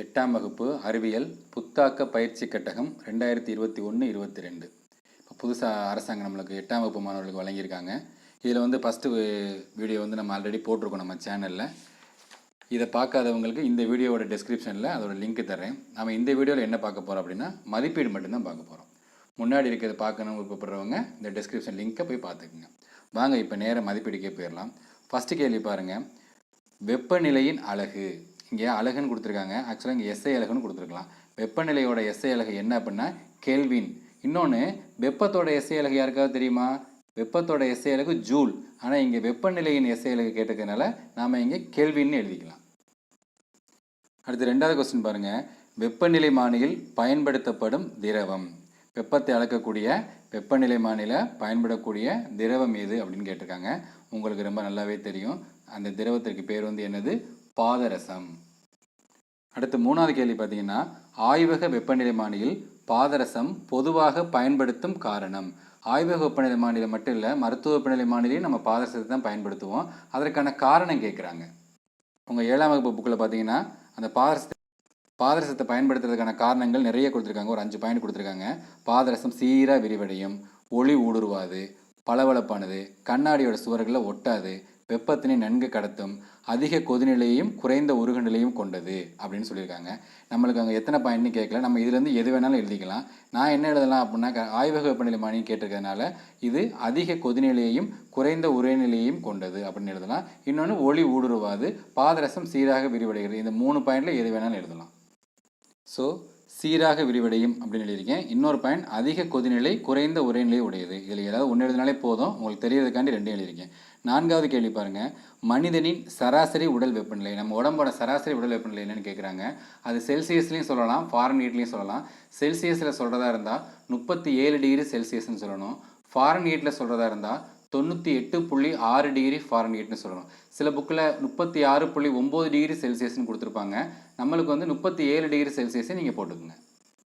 எட்டாம் வகுப்பு அறிவியல் புத்தாக்க பயிற்சி கட்டகம் ரெண்டாயிரத்தி இருபத்தி ஒன்று இருபத்தி ரெண்டு. இப்போ புதுசாக அரசாங்கம் நம்மளுக்கு எட்டாம் வகுப்பு மாணவர்களுக்கு வழங்கியிருக்காங்க. இதில் வந்து ஃபஸ்ட்டு வீடியோ வந்து நம்ம ஆல்ரெடி போட்டிருக்கோம் நம்ம சேனலில் இதை பார்க்காதவங்களுக்கு இந்த வீடியோவோட டிஸ்கிரிப்ஷனில் அதோட லிங்க் தரேன் நம்ம இந்த வீடியோவில் என்ன பார்க்க போகிறோம் அப்படின்னா மதிப்பீடு மட்டும்தான் பார்க்க போகிறோம் முன்னாடி இருக்கிறத பார்க்கணும் விருப்பப்படுறவங்க இந்த டிஸ்கிரிப்ஷன் லிங்க்கை போய் பார்த்துக்குங்க. வாங்க இப்போ நேராக மதிப்பீடுக்கே போயிடலாம். ஃபஸ்ட்டு கேள்வி பாருங்கள் வெப்பநிலையின் அழகு இங்கே அலகுன்னு கொடுத்துருக்காங்க. ஆக்சுவலாக இங்கே எஸ்ஐ அழகுன்னு கொடுத்துருக்கலாம். வெப்பநிலையோட எஸ்ஐ அழகு என்ன அப்படின்னா கெல்வின் இன்னொன்று வெப்பத்தோட எஸ்ஐ அழகு யாருக்காவது தெரியுமா? வெப்பத்தோட எஸ்ஐ அழகு ஜூல் ஆனால் இங்கே வெப்பநிலையின் எஸ்ஐ அழகு கேட்டதுனால நாம் இங்கே கேள்வின்னு எழுதிக்கலாம். அடுத்து ரெண்டாவது கொஸ்டின் பாருங்கள் வெப்பநிலை மானியில் பயன்படுத்தப்படும் திரவம். வெப்பத்தை அளக்கக்கூடிய வெப்பநிலை மானில பயன்படக்கூடிய திரவம் எது அப்படின்னு கேட்டிருக்காங்க. உங்களுக்கு ரொம்ப நல்லாவே தெரியும். அந்த திரவத்திற்கு பேர் வந்து என்னது? பாதரசம். அடுத்து மூணாவது கேள்வி பார்த்தீங்கன்னா ஆய்வக வெப்பநிலைமானியில் பாதரசம் பொதுவாக பயன்படுத்தும் காரணம். ஆய்வக வெப்பநிலை மாநிலம் மட்டும் இல்லை மருத்துவ வெப்பநிலை மாநிலையும் நம்ம பாதரசத்தை தான் பயன்படுத்துவோம். அதற்கான காரணம் கேட்குறாங்க. உங்கள் ஏழாம் வகுப்பு புக்கில் பார்த்தீங்கன்னா அந்த பாதரசத்தை பாதரசத்தை பயன்படுத்துறதுக்கான காரணங்கள் நிறைய கொடுத்துருக்காங்க. ஒரு அஞ்சு பாயிண்ட் கொடுத்துருக்காங்க. பாதரசம் சீராக விரிவடையும் ஒளி ஊடுருவாது பளபளப்பானது கண்ணாடியோட சுவர்களில் ஒட்டாது வெப்பத்தினை நன்கு கடத்தும் அதிக கொதிநிலையையும் குறைந்த உருகு நிலையும் கொண்டது அப்படின்னு சொல்லியிருக்காங்க. நம்மளுக்கு அங்கே எத்தனை பாயிண்ட்னு கேட்கல. நம்ம இதுலேருந்து எது வேணாலும் எழுதிக்கலாம். நான் என்ன எழுதலாம் அப்படின்னா ஆய்வக வெப்பநிலை மானியம் கேட்டிருக்கிறதுனால இது அதிக கொதிநிலையையும் குறைந்த உரைநிலையையும் கொண்டது அப்படின்னு எழுதலாம். இன்னொன்று ஒளி ஊடுருவாது பாதரசம் சீராக விரிவடைகிறது. இந்த மூணு பாயிண்டில் எது வேணாலும் எழுதலாம். ஸோ சீராக விரிவடையும் அப்படின்னு எழுதியிருக்கேன். இன்னொரு பாயிண்ட் அதிக கொதிநிலை குறைந்த உரைநிலை உடையது. இதில் ஏதாவது ஒன்று எழுதினாலே போதும். உங்களுக்கு தெரியறதுக்காண்டி ரெண்டும் எழுதியிருக்கேன். நான்காவது கேள்வி பாருங்கள் மனிதனின் சராசரி உடல் வெப்பநிலை. நம்ம உடம்போட சராசரி உடல் வெப்பநிலை என்னென்னு கேட்குறாங்க அது செல்சியஸ்லேயும் சொல்லலாம் ஃபாரன் ஹீட்லேயும் சொல்லலாம். செல்சியஸில் சொல்கிறதா இருந்தால் முப்பத்தி ஏழு டிகிரி செல்சியஸ்னு சொல்லணும். ஃபாரன் ஹீட்டில் சொல்கிறதா இருந்தால் தொண்ணூற்றி எட்டு புள்ளி ஆறு டிகிரி ஃபாரன்ஹீட்னு சொல்லணும். சில புக்கில் முப்பத்தி ஆறு புள்ளி ஒம்பது டிகிரி செல்சியஸ்னு கொடுத்துருப்பாங்க. நம்மளுக்கு வந்து முப்பத்தி ஏழு டிகிரி செல்சியஸை நீங்கள் போட்டுக்கோங்க.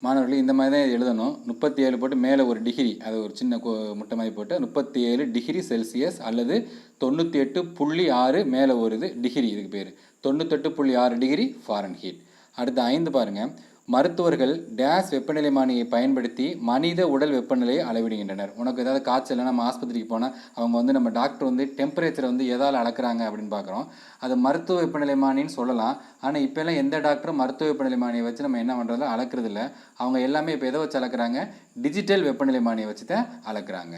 மாணவர்கள் இந்த மாதிரி தான் எழுதணும். முப்பத்தி ஏழு போட்டு மேலே ஒரு டிகிரி அது ஒரு சின்ன முட்டை மாதிரி போட்டு முப்பத்தி ஏழு டிகிரி செல்சியஸ் அல்லது தொண்ணூற்றி எட்டு புள்ளி ஆறு மேலே ஒரு இது டிகிரி இதுக்கு பேர். தொண்ணூத்தெட்டு புள்ளி ஆறு டிகிரி ஃபாரன்ஹீட். அடுத்து ஐந்து பாருங்கள் மருத்துவர்கள் டேஸ் வெப்பநிலைமானியை பயன்படுத்தி மனித உடல் வெப்பநிலையை அளவிடுகின்றனர். உனக்கு ஏதாவது காய்ச்சல் நம்ம ஆஸ்பத்திரிக்கு போனால் அவங்க வந்து நம்ம டாக்டர் வந்து டெம்பரேச்சரை வந்து எதால் அளக்குறாங்க அப்படின்னு பார்க்குறோம். அது மருத்துவ வெப்பநிலைமானின்னு சொல்லலாம். ஆனால் இப்போல்லாம் எந்த டாக்டரும் மருத்துவ வெப்பநிலைமானியை வச்சு நம்ம என்ன பண்ணுறதோ அளக்குறது இல்லை. அவங்க எல்லாமே இப்போ எதை வச்சு அளக்குறாங்க? டிஜிட்டல் வெப்பநிலைமானியை வச்சு தான் அளக்குறாங்க.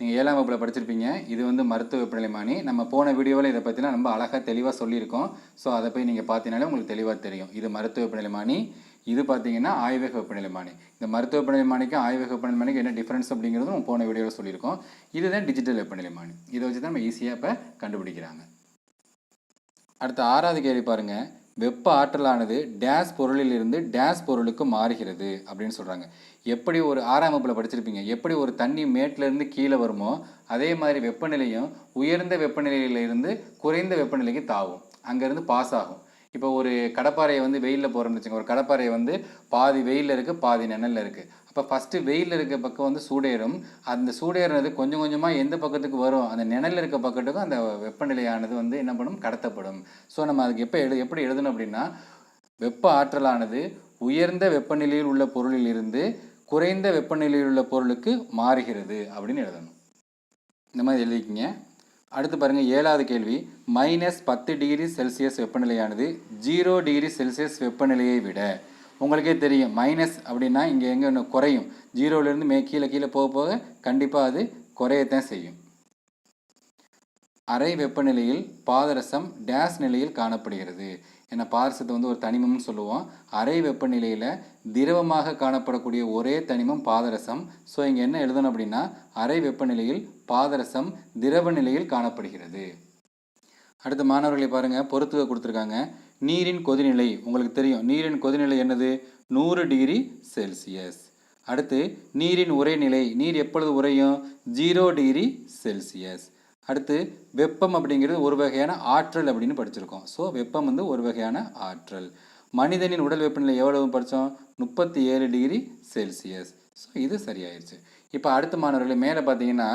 நீங்கள் ஏழாம் வகுப்பில் படிச்சிருப்பீங்க. இது வந்து மருத்துவ வெப்பநிலைமானி நம்ம போன வீடியோவில் இதை பற்றிலாம் ரொம்ப அழகாக தெளிவாக சொல்லியிருக்கோம். ஸோ அதை போய் நீங்கள் பார்த்தீங்கனாலே உங்களுக்கு தெளிவாக தெரியும். இது மருத்துவ வெப்பநிலைமானி இது பார்த்தீங்கன்னா ஆய்வக வெப்பநிலைமானி. இந்த மருத்துவ வெப்பநிலைமானிக்கும் ஆய்வக வெப்பநிலைமானிக்கும் என்ன டிஃப்ரென்ஸ் அப்படிங்கிறதும் நம்ம போன வீடியோவில் சொல்லியிருக்கோம். இதுதான் டிஜிட்டல் வெப்பநிலை மானி இதை வச்சு தான் நம்ம ஈஸியாக இப்போ கண்டுபிடிக்கிறாங்க. அடுத்த ஆறாவது கேள்வி பாருங்க. வெப்ப ஆற்றலானது டேஸ் பொருளிலிருந்து டேஸ் பொருளுக்கு மாறுகிறது அப்படின்னு சொல்கிறாங்க எப்படி ஒரு ஆறாம் வகுப்பில் படிச்சிருப்பீங்க? எப்படி ஒரு தண்ணி மேட்டிலேருந்து கீழே வருமோ அதே மாதிரி வெப்பநிலையும் உயர்ந்த வெப்பநிலையிலிருந்து குறைந்த வெப்பநிலைக்கு தாவும். அங்கேருந்து பாஸ் ஆகும். இப்போ ஒரு கடப்பாறையை வந்து வெயிலில் போகிறோம்னு வச்சுக்கோங்க. ஒரு கடப்பாறையை வந்து பாதி வெயிலில் இருக்குது பாதி நிழல்ல இருக்குது அப்போ ஃபஸ்ட்டு வெயிலில் இருக்க பக்கம் வந்து சூடேறும். அந்த சூடேறினது கொஞ்சம் கொஞ்சமாக எந்த பக்கத்துக்கு வரும் அந்த நிழல்ல இருக்க பக்கத்துக்கும் அந்த வெப்பநிலையானது வந்து என்ன பண்ணும்? கடத்தப்படும். ஸோ நம்ம அதுக்கு எப்போ எழு எப்படி எழுதணும் அப்படின்னா வெப்ப ஆற்றலானது உயர்ந்த வெப்பநிலையில் உள்ள பொருளில் இருந்து குறைந்த வெப்பநிலையில் உள்ள பொருளுக்கு மாறுகிறது அப்படின்னு எழுதணும். இந்த மாதிரி எழுதிக்கிங்க அடுத்து பாருங்கள் ஏழாவது கேள்வி. மைனஸ் பத்து டிகிரி செல்சியஸ் வெப்பநிலையானது ஜீரோ டிகிரி செல்சியஸ் வெப்பநிலையை விட. உங்களுக்கே தெரியும் மைனஸ் அப்படின்னா இங்கே எங்கே ஒன்று குறையும். ஜீரோவிலேருந்து மே கீழே கீழே போக போக கண்டிப்பாக அது குறையத்தான் செய்யும். அறை வெப்பநிலையில் பாதரசம் டேஸ் நிலையில் காணப்படுகிறது. ஏன்னா பாதரசத்தை வந்து ஒரு தனிமம்னு சொல்லுவோம். அறை வெப்பநிலையில் திரவமாக காணப்படக்கூடிய ஒரே தனிமம் பாதரசம். ஸோ இங்கே என்ன எழுதணும் அப்படின்னா அறை வெப்பநிலையில் பாதரசம் திரவ நிலையில் காணப்படுகிறது. அடுத்த மாணவர்களை பாருங்கள் பொறுத்துக கொடுத்துருக்காங்க. நீரின் கொதிநிலை உங்களுக்கு தெரியும். நீரின் கொதிநிலை என்னது? நூறு டிகிரி செல்சியஸ். அடுத்து நீரின் உரைநிலை நீர் எப்பொழுது உறையும்? Zero degree Celsius. அடுத்து வெப்பம் அப்படிங்கிறது ஒரு வகையான ஆற்றல் அப்படின்னு படிச்சிருக்கோம். ஸோ வெப்பம் வந்து ஒரு வகையான ஆற்றல். மனிதனின் உடல் வெப்பநிலை எவ்வளவு படித்தோம் முப்பத்தி ஏழு டிகிரி செல்சியஸ். ஸோ இது சரியாயிருச்சு. இப்போ அடுத்த மாணவர்களே மேலே பார்த்தீங்கன்னா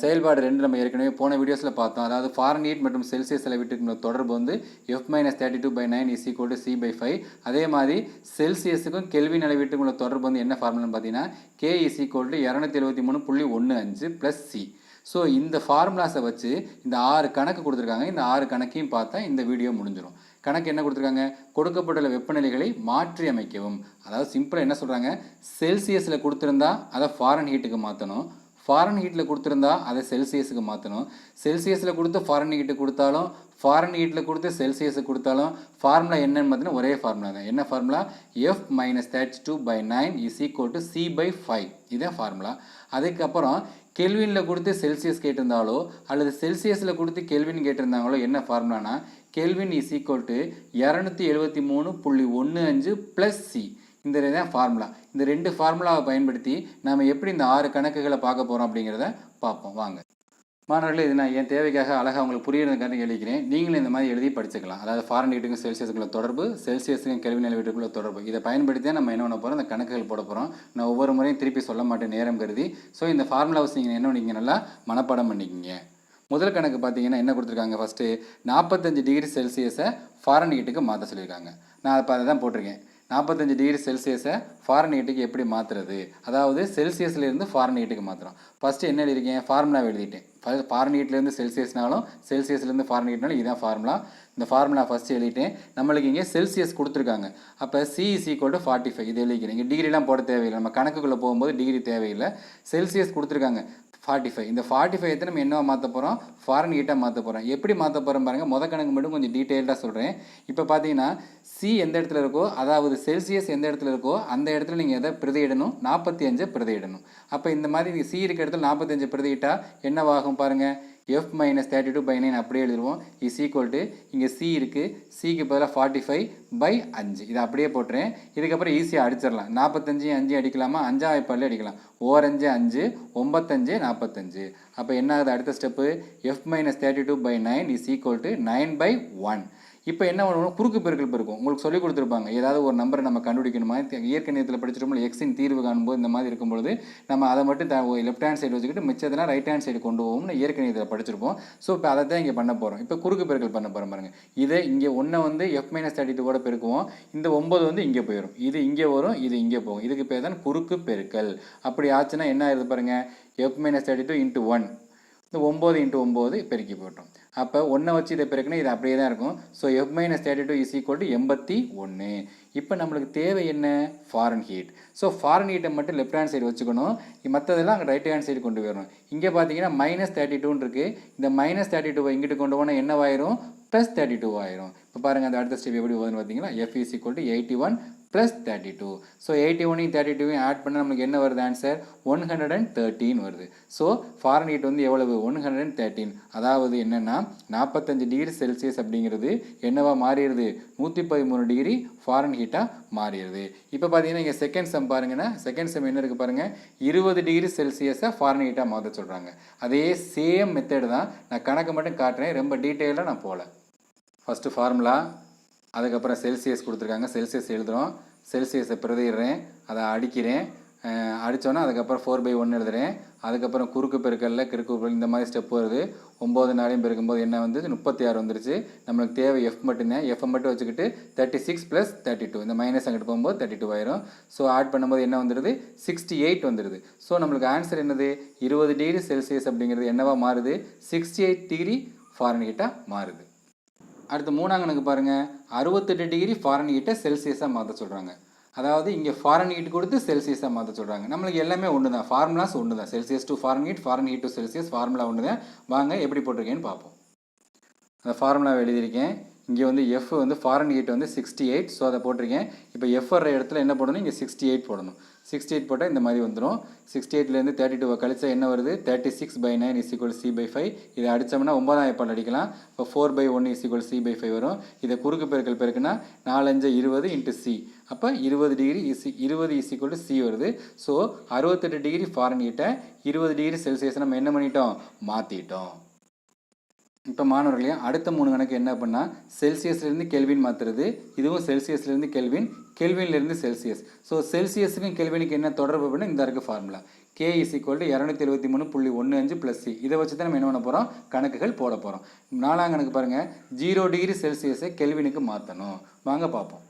செயல்பாடு ரெண்டு நம்ம ஏற்கனவே போன வீடியோஸில் பார்த்தோம். அதாவது ஃபாரன் ஹீட் மற்றும் செல்சியஸ் அளவீட்டுக்கு தொடர்பு வந்து F minus thirty two by nine is equal to C by five அதே மாதிரி செல்சியஸுக்கும் கெல்வின் அளவீட்டுக்கும் தொடர்பு வந்து என்ன ஃபார்முலான்னு பார்த்தீங்கன்னா கே இஸ் ஈக்குவல் டு இரநூத்தி எழுபத்தி மூணு புள்ளி ஒன்று அஞ்சு ப்ளஸ் சி ஸோ இந்த ஃபார்முலாஸை வச்சு இந்த ஆறு கணக்கு கொடுத்துருக்காங்க. இந்த ஆறு கணக்கையும் பார்த்தா இந்த வீடியோ முடிஞ்சிடும் கணக்கு என்ன கொடுத்துருக்காங்க? கொடுக்கப்பட்டுள்ள வெப்பநிலைகளை மாற்றி அமைக்கவும் அதாவது சிம்பிளாக என்ன சொல்கிறாங்க செல்சியஸில் கொடுத்துருந்தா அதை ஃபாரன் ஹீட்டுக்கு மாற்றணும் ஃபாரன் ஹீட்டில் கொடுத்துருந்தா அதை செல்சியஸுக்கு மாற்றணும் செல்சியஸில் கொடுத்து ஃபாரன் ஹீட்டு கொடுத்தாலும் ஃபாரன் ஹீட்டில் கொடுத்து செல்சியஸுக்கு கொடுத்தாலும் ஃபார்முலா என்னன்னு பார்த்தீங்கன்னா ஒரே ஃபார்முலா தான். என்ன formula F minus thirty two by nine is equal to C by five இதான் ஃபார்முலா அதுக்கப்புறம் கெல்வினில் கொடுத்து செல்சியஸ் கேட்டிருந்தாலோ அல்லது செல்சியஸில் கொடுத்து கெல்வின் கேட்டிருந்தாங்களோ என்ன ஃபார்முலானா கெல்வின் இஸ் ஈக்குவல் டு இரநூத்தி எழுபத்தி மூணு புள்ளி ஒன்று அஞ்சு ப்ளஸ் சி இந்த தான் ஃபார்முலா இந்த ரெண்டு ஃபார்முலாவை பயன்படுத்தி நம்ம எப்படி இந்த ஆறு கணக்குகளை பார்க்க போகிறோம் அப்படிங்கிறத பார்ப்போம். வாங்க. மாணவர்களே இது நான் என் தேவைக்காக அழகாக அவங்களுக்கு புரியறதுக்காக எழுதிக்கிறேன். நீங்களும் இந்த மாதிரி எழுதி படிச்சுக்கலாம். அதாவது ஃபாரன் ஹீட்டுக்கும் செல்சியஸுக்குள்ள தொடர்பு செல்சியஸுக்கும் கல்வி நிலவீட்டுக்குள்ள தொடர்பு. இதை பயன்படுத்தி நம்ம என்ன பண்ண போகிறோம் இந்த கணக்குகள் போட போகிறோம் நான் ஒவ்வொரு முறையும் திருப்பி சொல்ல மாட்டேன் நேரம் கருதி. ஸோ இந்த ஃபார்முலாவை நீங்கள் என்ன நீங்கள் நல்லா மனப்பாடம் பண்ணிக்கிங்க. முதல் கணக்கு பார்த்தீங்கன்னா என்ன கொடுத்துருக்காங்க? ஃபஸ்ட்டு நாற்பத்தஞ்சு டிகிரி செல்சியஸை ஃபாரின் ஹீட்டுக்கு மாற்ற சொல்லியிருக்காங்க. நான் அதை அதை தான் போட்டிருக்கேன். நாற்பத்தஞ்சு டிகிரி செல்சியஸை ஃபாரன்ஹீட்டுக்கு எப்படி மாற்றுறது அதாவது செல்சியஸ்லேருந்து ஃபாரன்ஹீட்டுக்கு மாற்றுறோம் ஃபஸ்ட்டு என்ன எழுதியிருக்கேன்? ஃபார்முலா எழுதிட்டேன். ஃபஸ்ட் ஃபாரன் ஹீட்லேருந்து செல்சியஸ்னாலும் செல்சியஸ்லேருந்து ஃபாரன்ஹீட்னாலும் இதுதான் ஃபார்முலா இந்த ஃபார்முலா ஃபஸ்ட்டு எழுதிட்டேன். நம்மளுக்கு இங்கே செல்சியஸ் கொடுத்துருக்காங்க. அப்போ C is equal to forty five இது எழுதிக்கிறேன். இங்கே டிகிரிலாம் போட தேவையில்லை. நம்ம கணக்குக்குள்ளே போகும்போது டிகிரி தேவையில்லை. செல்சியஸ் கொடுத்துருக்காங்க. ஃபார்ட்டி ஃபைவ் இந்த ஃபார்ட்டி ஃபைவ் நம்ம என்னவா மாற்ற போகிறோம் ஃபாரின் ஹீட்டாக மாற்ற போகிறோம் எப்படி மாற்ற போகிறோம் பாருங்கள் முத கணக்கு மட்டும் கொஞ்சம் டீட்டெயில்டாக சொல்கிறேன் இப்போ பார்த்தீங்கன்னா சி எந்த இடத்துல இருக்கோ அதாவது செல்சியஸ் எந்த இடத்துல இருக்கோ அந்த இடத்துல நீங்கள் எதை பிரதியிடணும்? நாற்பத்தி அஞ்சை பிரதியிடணும். அப்போ இந்த மாதிரி நீங்கள் சி இருக்க இடத்துல நாற்பத்தஞ்சு பிரதியிட்டால் என்னவாகும் பாருங்கள் F minus thirty two by nine அப்படியே எழுதுவோம் இஸ் ஈக்குவல் டு இங்கே சி இருக்குது சிக்கு பதிலாக ஃபார்ட்டி ஃபைவ் பை அஞ்சு. இதை அப்படியே போட்டுறேன். இதுக்கப்புறம் ஈஸியாக அடிச்சிடலாம். நாற்பத்தஞ்சு அஞ்சு அடிக்கலாமா? அஞ்சா வாய்ப்பாலே அடிக்கலாம். ஓரஞ்சு அஞ்சு ஒம்பத்தஞ்சு நாற்பத்தஞ்சு அப்போ என்ன ஆகுது? அடுத்த step F minus thirty two by nine is equal to nine by one இப்போ என்ன பண்ணணும் குறுக்கு பெருக்கல் பெருக்கும். உங்களுக்கு சொல்லி கொடுத்துருப்பாங்க. ஏதாவது ஒரு நம்பரை நம்ம கண்டுபிடிக்கணுமா? இயற்கணியத்தில் படிச்சிருப்போம் எக்ஸின் தீர்வு காணும்போது இந்த மாதிரி இருக்கும்பொழுது நம்ம அதை மட்டும் த லெஃப்ட் ஹேண்ட் சைடு வச்சுக்கிட்டு மிச்சத்தெல்லாம் ரைட் ஹேண்ட் சைடு கொண்டு போவோம்னு இயற்கணியத்தில் படிச்சிருப்போம். ஸோ இப்போ அதை தான் இங்கே பண்ண போகிறோம் இப்போ குறுக்கு பெருக்கல் பண்ண போகிறோம் பாருங்க. இதை இங்கே ஒன்றை வந்து எஃப் மைனஸ் தேர்ட்டி கூட பெருக்குவோம். இந்த ஒம்பது வந்து இங்கே போயிடும் இது இங்கே வரும் இது இங்கே போகும். இதுக்கு பேர் தான் குறுக்கு பெருக்கல். அப்படி ஆச்சுன்னா என்ன ஆயிருது பாருங்கள் F minus thirty two into one இந்த ஒம்பது இன்ட்டு ஒம்பது பெருக்கி போட்டோம். அப்போ ஒன்றை வச்சு இதை பிறகுனா இது அப்படியே தான் இருக்கும். So F minus thirty two is equal to எண்பத்தி ஒன்று இப்போ நம்மளுக்கு தேவை என்ன? ஃபாரன் ஹீட் ஸோ ஃபாரன் ஹீட்டை மட்டும் லெஃப்ட் ஹேண்ட் சைடு வச்சுக்கணும். மற்றதெல்லாம் அங்கே ரைட் ஹேண்ட் சைடு கொண்டு வரணும். இங்கே பார்த்தீங்கன்னா மைனஸ் தேர்ட்டி டூன்னு இருக்குது இந்த மைனஸ் தேர்ட்டி டூவை இங்கிட்டு கொண்டு போனால் என்னவாயிரும்? ப்ளஸ் தேர்ட்டி டூ ஆயிரும். இப்போ பாருங்கள் அந்த அடுத்த ஸ்டெப் எப்படி வருதுன்னு பார்த்தீங்கன்னா F is equal to eighty one plus thirty two so eighty ஒனையும் thirty டூவையும் ஆட் பண்ணால் நமக்கு என்ன வருது answer one hundred and thirteen வருது. ஸோ ஃபாரன் ஹீட் வந்து எவ்வளவு? ஒன் ஹண்ட்ரட் அண்ட் தேர்ட்டின் அதாவது என்னென்னா நாற்பத்தஞ்சு டிகிரி செல்சியஸ் அப்படிங்கிறது என்னவா மாறிடுது? நூற்றி பதிமூணு டிகிரி ஃபாரன் ஹீட்டாக மாறிடுது. இப்போ பார்த்தீங்கன்னா இங்கே செகண்ட் செம் பாருங்கன்னா செகண்ட் செம் என்ன இருக்குது பாருங்கள் இருபது டிகிரி செல்சியஸை ஃபாரன் ஹீட்டாக மாற்ற சொல்கிறாங்க அதே சேம் மெத்தடு தான் நான் கணக்கு மட்டும் காட்டுறேன். ரொம்ப டீட்டெயிலாக நான் போகல. ஃபஸ்ட்டு ஃபார்முலா அதுக்கப்புறம் செல்சியஸ் கொடுத்துருக்காங்க. செல்சியஸ் எழுதுகிறோம் செல்சியஸை பிரதிடுறேன் அதை அடிக்கிறேன். அடித்தோன்னா அதுக்கப்புறம் ஃபோர் பை ஒன் எழுதுறேன். அதுக்கப்புறம் குறுக்கு பெருக்கல்ல கிறுக்கு இந்த மாதிரி ஸ்டெப் வருது. ஒம்பது நாளையும் பெருக்கும்போது என்ன வந்து முப்பத்தி ஆறு வந்துருச்சு. நம்மளுக்கு தேவை எஃப் மட்டும்தான் எஃப் மட்டும் வச்சுக்கிட்டு thirty six plus thirty two இந்த மைனஸ் அங்கிட்டு போகும்போது தேர்ட்டி டூ ஆயிரும். ஸோ ஆட் பண்ணும்போது என்ன வந்துடுது சிக்ஸ்டி எயிட் வந்துடுது ஸோ நம்மளுக்கு ஆன்சர் என்னது? இருபது டிகிரி செல்சியஸ் அப்படிங்கிறது என்னவா மாறுது? சிக்ஸ்டி எயிட் டிகிரி ஃபாரன் மாறுது. அடுத்து மூணாம் கணக்கு பாருங்கள் அறுபத்தெட்டு டிகிரி ஃபாரன் ஹீட்டை செல்சியஸாக மாற்ற சொல்கிறாங்க அதாவது இங்கே ஃபாரன் ஹீட் கொடுத்து செல்சியஸாக மாற்ற சொல்கிறாங்க நம்மளுக்கு எல்லாமே ஒன்று தான் ஃபார்முலாஸ் ஒன்று தான் Celsius to Fahrenheit Fahrenheit to Celsius formula ஒன்று தான் வாங்க எப்படி போட்டிருக்கேன்னு பார்ப்போம். அந்த ஃபார்முலாவை எழுதியிருக்கேன். இங்கே வந்து எஃப் வந்து ஃபாரன் ஹீட் வந்து சிக்ஸ்டி எயிட் ஸோ அதை போட்டிருக்கேன். இப்போ எஃப் இடத்துல என்ன போடணும்? இங்கே சிக்ஸ்டி எயிட் போடணும். சிக்ஸ்டி எயிட் போட்டால் இந்த மாதிரி வந்துடும் சிக்ஸ்டி எயிட்லேருந்து தேர்ட்டி டூவை கழிச்சா என்ன வருது? Thirty six by nine is equal C by five இதை அடித்தோம்னா ஒன்பதாம் எப்பால் அடிக்கலாம். இப்போ four by one is equal C by five வரும். இதை குறுக்கு பெருக்கல் பெருக்குன்னா நாலஞ்சு இருபது இன்ட்டு சி அப்போ இருபது டிகிரி இஸ் e, இருபது இஸ் ஈக்குவல் டு சி வருது. ஸோ அறுபத்தெட்டு டிகிரி ஃபாரன்கிட்ட இருபது டிகிரி செல்சியஸ் நம்ம என்ன பண்ணிட்டோம்? மாற்றிட்டோம் இப்போ மாணவர்களையும் அடுத்த மூணு கணக்கு என்ன பண்ணால் செல்சியஸ்லேருந்து கெல்வின் மாற்றுறது இதுவும் செல்சியஸ்லேருந்து கெல்வின் கெல்வின்லேருந்து செல்சியஸ் ஸோ செல்சியஸுக்கும் கெல்வினுக்கு என்ன தொடர்பு அப்படின்னா இந்த இருக்க formula K is equal to இரநூத்தி எழுபத்தி மூணு புள்ளி ஒன்று அஞ்சு ப்ளஸ் சி இதை வச்சு தான் நம்ம என்ன பண்ண போகிறோம் கணக்குகள் போட போகிறோம் நாலாம் கணக்கு பாருங்கள் ஜீரோ டிகிரி செல்சியஸை கெல்வினுக்கு மாற்றணும் வாங்க பார்ப்போம்.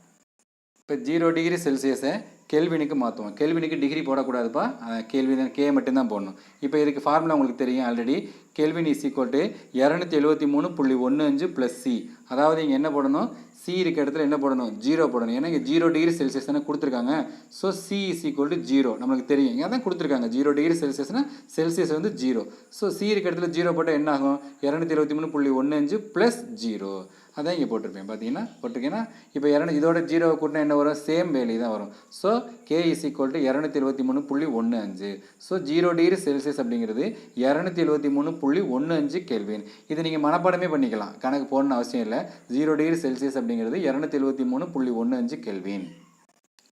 இப்போ ஜீரோ டிகிரி செல்சியஸை கெல்வினுக்கு மாற்றுவோம் கெல்வினுக்கு டிகிரி போடக்கூடாதுப்பா. கேள்வி தான். கே மட்டும்தான் போடணும். இப்போ இதுக்கு ஃபார்முலா உங்களுக்கு தெரியும் already Kelvin is equal to இரநூத்தி எழுபத்தி மூணு புள்ளி ஒன்று அஞ்சு ப்ளஸ் சி அதாவது இங்கே என்ன போடணும்? சி இருக்க இடத்துல என்ன போடணும்? ஜீரோ போடணும். ஏன்னா இங்கே ஜீரோ டிகிரி செல்சியஸ் தானே கொடுத்துருக்காங்க. So C is equal to zero நம்மளுக்கு தெரியும். இங்கே தான் கொடுத்துருக்காங்க. ஜீரோ டிகிரி செல்சியஸ்னா செல்சியஸ் வந்து ஜீரோ ஸோ சி இருக்க இடத்துல ஜீரோ போட்டால் என்ன ஆகும்? இரநூத்தி இருபத்தி மூணு புள்ளி ஒன்று அஞ்சு ப்ளஸ் ஜீரோ அதான் இங்கே போட்டிருப்பேன். பார்த்தீங்கன்னா போட்டிருக்கேன்னா இப்போ இரநூ இதோட ஜீரோவை கூட்டினா என்ன வரும்? சேம் வேல்யூ தான் வரும். So K is equal to இரநூத்தி எழுபத்தி மூணு புள்ளி ஒன்று அஞ்சு. ஸோ ஜீரோ டிகிரி செல்சியஸ் அப்படிங்கிறது இரநூத்தி எழுபத்தி மூணு புள்ளி ஒன்று அஞ்சு கேள்வின் இது நீங்கள் மனப்பாடமே பண்ணிக்கலாம். கணக்கு போடணும்னு அவசியம் இல்லை. ஜீரோ டிகிரி செல்சியஸ் அப்படிங்கிறது இரநூத்தி எழுபத்தி மூணு புள்ளி ஒன்று அஞ்சு கெல்வின்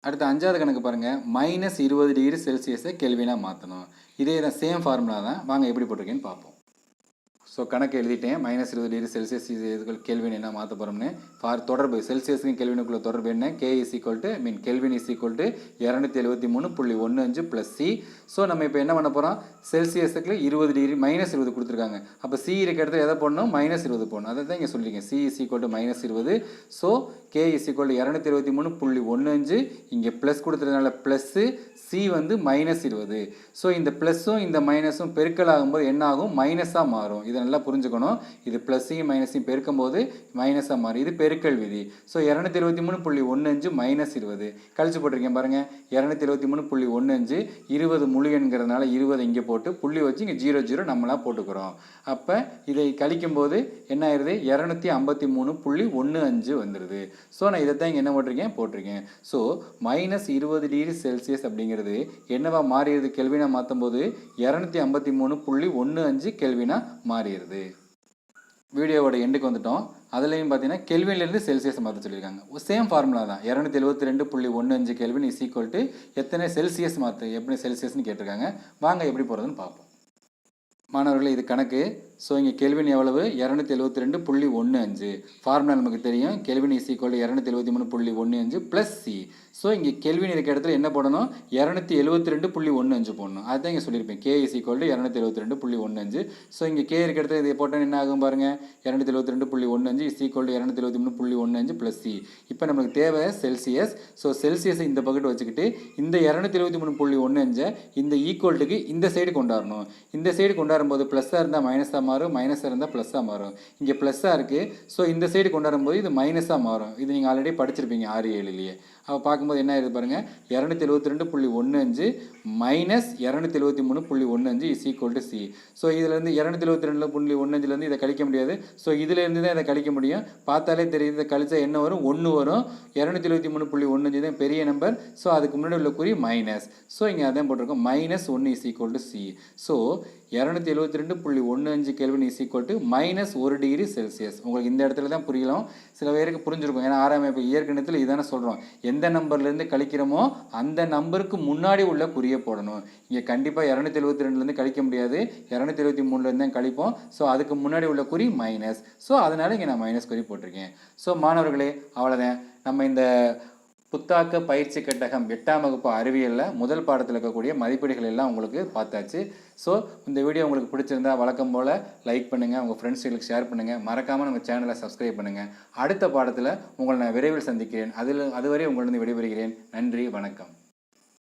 அடுத்து அஞ்சாவது கணக்கு பாருங்கள் மைனஸ் இருபது டிகிரி செல்சியஸை கெல்வினாக மாற்றணும் இதே தான் சேம் ஃபார்முலா தான். வாங்க எப்படி போட்டிருக்கேன்னு பார்ப்போம். ஸோ கணக்கு எழுதிட்டேன். மைனஸ் இருபது டிகிரி செல்சியஸ் இது இதுக்குள் என்ன மாற்ற போகிறோம்னு ஃபார் தொடர்பு செல்சியஸுக்கும் கேள்வினுக்குள்ள தொடர்பு என்ன? K is equal to mean Kelvin is equal to இரநூத்தி எழுபத்தி மூணு புள்ளி ஒன்று அஞ்சு ப்ளஸ் சி ஸோ நம்ம இப்போ என்ன பண்ண போகிறோம் செல்சியஸுக்கு இருபது டிகிரி மைனஸ் இருபது கொடுத்துருக்காங்க. அப்போ சி இருக்க இடத்துல எதை போடணும்? மைனஸ் இருபது போடணும். அதை தான் இங்கே சொல்லியிருக்கேன் C is equal to minus இருபது. So K is equal to இரநூத்தி இருபத்தி மூணு புள்ளி ஒன்று அஞ்சு. இங்கே ப்ளஸ் கொடுத்துறதுனால ப்ளஸ்ஸு சி வந்து மைனஸ் இருபது. ஸோ இந்த ப்ளஸ்ஸும் இந்த மைனஸும் பெருக்கல் ஆகும்போது என்ன ஆகும்? மைனஸாக மாறும். இதை நல்லா புரிஞ்சுக்கணும். இது ப்ளஸ்ஸையும் மைனஸையும் பெருக்கும் போது மைனஸாக மாறும். இது பெருக்கல் விதி. ஸோ இரநூத்தி இருபத்தி மூணு புள்ளி ஒன்று அஞ்சு மைனஸ் இருபது. கழிச்சு போட்டிருக்கேன் பாருங்கள் இரநூத்தி இருபத்தி மூணு புள்ளி ஒன்று அஞ்சு இருபது முழுகிறதுனால இருபது இங்கே போட்டு புள்ளி வச்சு இங்கே ஜீரோ ஜீரோ நம்மளாக போட்டுக்கிறோம். அப்போ இதை கழிக்கும் போது என்ன ஆயிருது? இரநூத்தி ஐம்பத்தி மூணு புள்ளி ஒன்று அஞ்சு வந்துடுது ஸோ நான் இதை தான் இங்கே என்ன போட்டிருக்கேன்? போட்டிருக்கேன். ஸோ மைனஸ் இருபது டிகிரி செல்சியஸ் அப்படிங்கிறது என்னவா மாறிடுது? கெல்வினா மாற்றும் போது இரநூத்தி ஐம்பத்தி மூணு புள்ளி ஒன்று அஞ்சு கெல்வினா மாறிடுது. வீடியோவோட எண்டுக்கு வந்துட்டோம். அதுலேயும் பார்த்தீங்கன்னா கெல்வின்லேருந்து செல்சியஸ் மாற்ற சொல்லியிருக்காங்க. சேம் ஃபார்முலா தான். இரநூத்தி எழுபத்தி ரெண்டு புள்ளி ஒன்று அஞ்சு கெல்வின் இஸ் ஈக்குவல் டு எத்தனை செல்சியஸ் மாற்று எப்படி செல்சியஸ்னு கேட்டிருக்காங்க. வாங்க எப்படி போகிறதுன்னு பார்ப்போம். மாணவர்களே இது கணக்கு. ஸோ இங்கே கெல்வின் எவ்வளவு? இரநூத்தி எழுபத்தி ரெண்டு புள்ளி ஒன்று அஞ்சு. ஃபார்முலா நமக்கு தெரியும். கெல்வின் இஸ் ஈக்குவல் இரநூத்தி எழுபத்தி மூணு புள்ளி ஒன்று அஞ்சு ப்ளஸ் சி ஸோ இங்கே கெல்வின் இருக்க இடத்துல என்ன போடணும்? இரநூத்தி எழுபத்தி ரெண்டு புள்ளி ஒன்று அஞ்சு போடணும். அதுதான் இங்கே சொல்லியிருப்பேன். கே இஸ் ஈக்குவல் இரநூத்தி எழுபத்தி ரெண்டு புள்ளி ஒன்று அஞ்சு. ஸோ இங்கே கே இருக்க இடத்துல இதை போட்டால் என்ன ஆகும் பாருங்கள் இரநூத்தி எழுபத்தி ரெண்டு புள்ளி ஒன்று அஞ்சு இஸ் ஈக்குவல் இரநூத்தி எழுபத்தி மூணு புள்ளி ஒன்று அஞ்சு ப்ளஸ் சி இப்போ நமக்கு தேவை செல்சியஸ் ஸோ செல்சியஸை இந்த பக்கெட் வச்சுக்கிட்டு இந்த இரநூத்தி எழுபத்தி மூணு புள்ளி ஒன்று அஞ்சை இந்த ஈக்குவல்ட்டுக்கு இந்த சைடு கொண்டாடணும் இந்த சைடு கொண்டாடும் போது ப்ளஸ்ஸாக இருந்தால் மைனஸாக மாறும் மைனஸாக இருந்தால் ப்ளஸ்ஸாக மாறும். இங்கே ப்ளஸ்ஸாக இருக்குது ஸோ இந்த சைடு கொண்டாடும் போது இது மைனஸாக மாறும். இது நீங்கள் ஆல்ரெடி படிச்சிருப்பீங்க ஆறு ஏழுலேயே. அப்போ பார்க்கும்போது என்ன ஆயிருது பாருங்கள் இரநூத்தி எழுபத்தி ரெண்டு புள்ளி ஒன்று அஞ்சு மைனஸ் இரநூத்தி எழுபத்தி மூணு புள்ளி ஒன்று அஞ்சு is equal to C so இதுலேருந்து இரநூத்தி எழுபத்தி ரெண்டு புள்ளி ஒன்று அஞ்சுலேருந்து இதை கழிக்க முடியாது. ஸோ இதுலேருந்து தான் இதை கழிக்க முடியும். பார்த்தாலே தெரியுது இதை கழிச்சா என்ன வரும்? ஒன்று வரும். இரநூத்தி எழுபத்தி மூணு புள்ளி ஒன்று அஞ்சு தான் பெரிய நம்பர் ஸோ அதுக்கு முன்னாடி உள்ள குறி மைனஸ் ஸோ இங்கே அதான் போட்டிருக்கோம். மைனஸ் ஒன்று is equal to C so இரநூத்தி எழுபத்தி ரெண்டு புள்ளி ஒன்று அஞ்சு kelvin is equal to minus ஒரு டிகிரி செல்சியஸ் உங்களுக்கு இந்த இடத்துல தான் புரியலாம். சில பேருக்கு புரிஞ்சிருக்கும். ஏன்னா ஆறாம் இப்போ இயற்கணத்தில் இதானே சொல்கிறோம் எந்த நம்பர்லேருந்து கழிக்கிறோமோ அந்த நம்பருக்கு முன்னாடி உள்ள குறியை போடணும். இங்கே கண்டிப்பாக இரநூத்தி எழுபத்தி ரெண்டுலேருந்து கழிக்க முடியாது. இரநூத்தி எழுபத்தி மூணுலேருந்து தான் கழிப்போம். ஸோ அதுக்கு முன்னாடி உள்ள குறி மைனஸ் ஸோ அதனால் இங்கே நான் மைனஸ் குறி போட்டிருக்கேன். ஸோ மாணவர்களே அவ்வளோதான் நம்ம இந்த புத்தாக்க பயிற்சி கட்டகம் எட்டாம் வகுப்பு அறிவியலில் முதல் பாடத்தில் இருக்கக்கூடிய மதிப்பீடுகள் எல்லாம் உங்களுக்கு பார்த்தாச்சு. ஸோ இந்த வீடியோ உங்களுக்கு பிடிச்சிருந்தா வழக்கம் போல் லைக் பண்ணுங்கள் உங்கள் ஃப்ரெண்ட்ஸுகளுக்கு ஷேர் பண்ணுங்கள் மறக்காமல் நம்ம சேனலை சப்ஸ்கிரைப் பண்ணுங்கள் அடுத்த பாடத்தில் உங்களை நான் விரைவில் சந்திக்கிறேன். அதில் அதுவரை உங்களிடம் விடைபெறுகிறேன். நன்றி வணக்கம்.